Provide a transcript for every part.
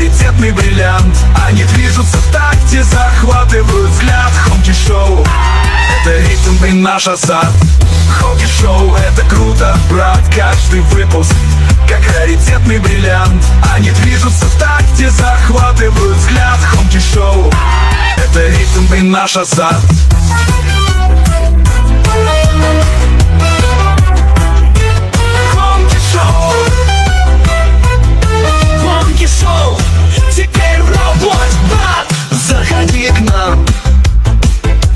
раритетный бриллиант. Они движутся в такте, захватывают взгляд. Хомки шоу. Это ритм и наш азарт. Хомки шоу это круто, брат. Каждый выпуск. Как раритетный бриллиант. Они движутся в такте, захватывают взгляд. Хомки шоу. Это ритм и наш азарт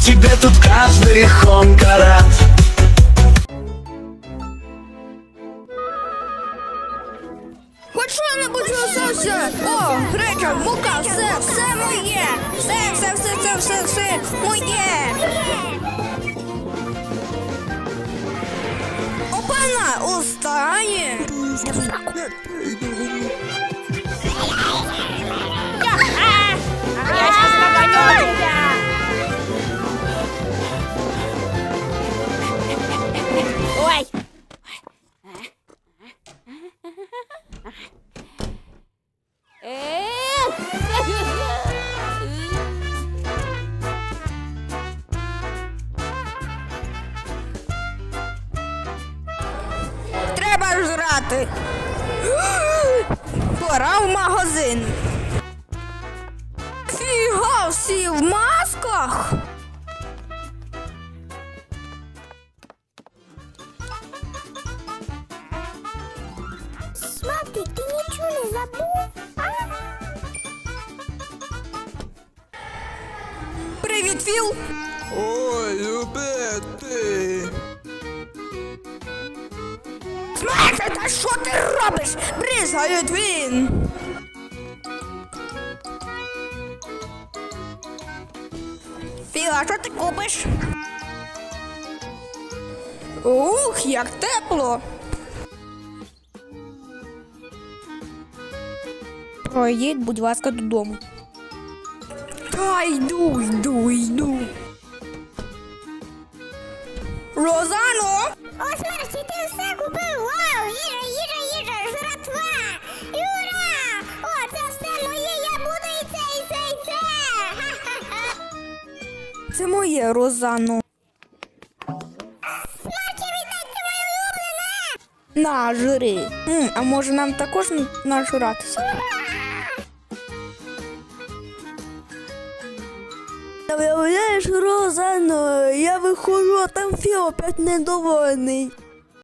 Тебе тут каждый хомка рад Хоч що-небудь усе, О, греча, мука, все, все моє. Все, все, все, все, все, все моє. Опана, устає. Жрати. Пора в магазин. Фіга, всі в масках. Смотри, ты ничего не забыл? Привіт, Філ. Ой, любе ти. Смерти, та що ти робиш? Бризгають він. Філ, а що ти купиш? Ух, як тепло. Пройдіть, будь ласка, додому. Та йду, йду, йду. Розано! О, Це моє Розано. На, жри. М, а може нам також нажиратися? Та виявляєш, Розано, я виходжу, а там Фіо опять недовольний.